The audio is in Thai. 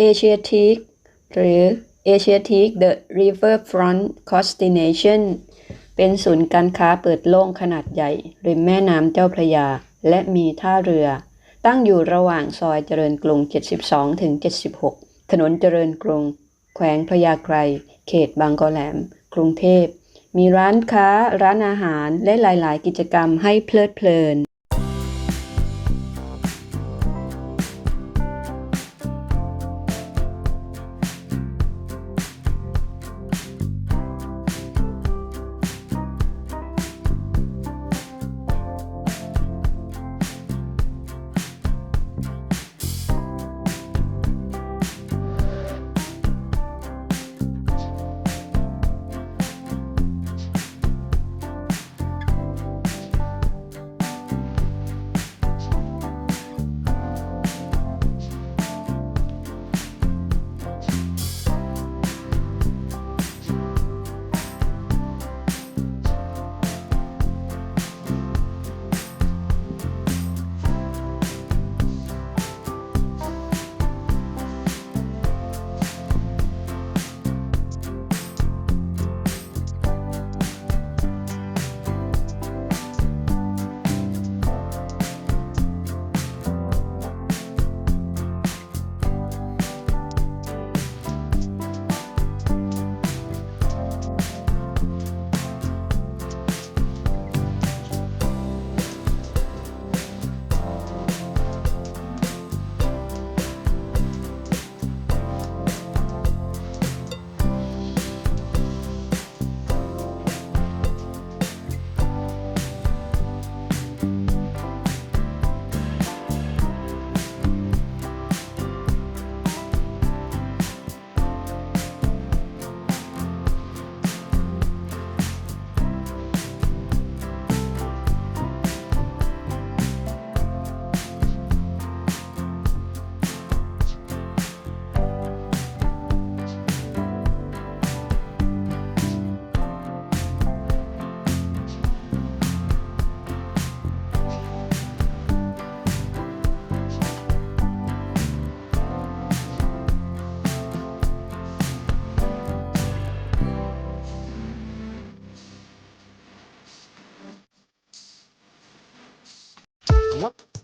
Asiatic หรือ Asiatic The Riverfront Destination เป็นศูนย์การค้าเปิดโล่งขนาดใหญ่ ริมแม่น้ำเจ้าพระยา และมีท่าเรือ ตั้งอยู่ระหว่างซอยเจริญกรุง 72 ถึง 76 ถนนเจริญกรุง แขวงพระยาไกร เขตบางกอแหลม กรุงเทพ มีร้านค้า ร้านอาหาร และหลาย ๆ กิจกรรมให้เพลิดเพลิน What?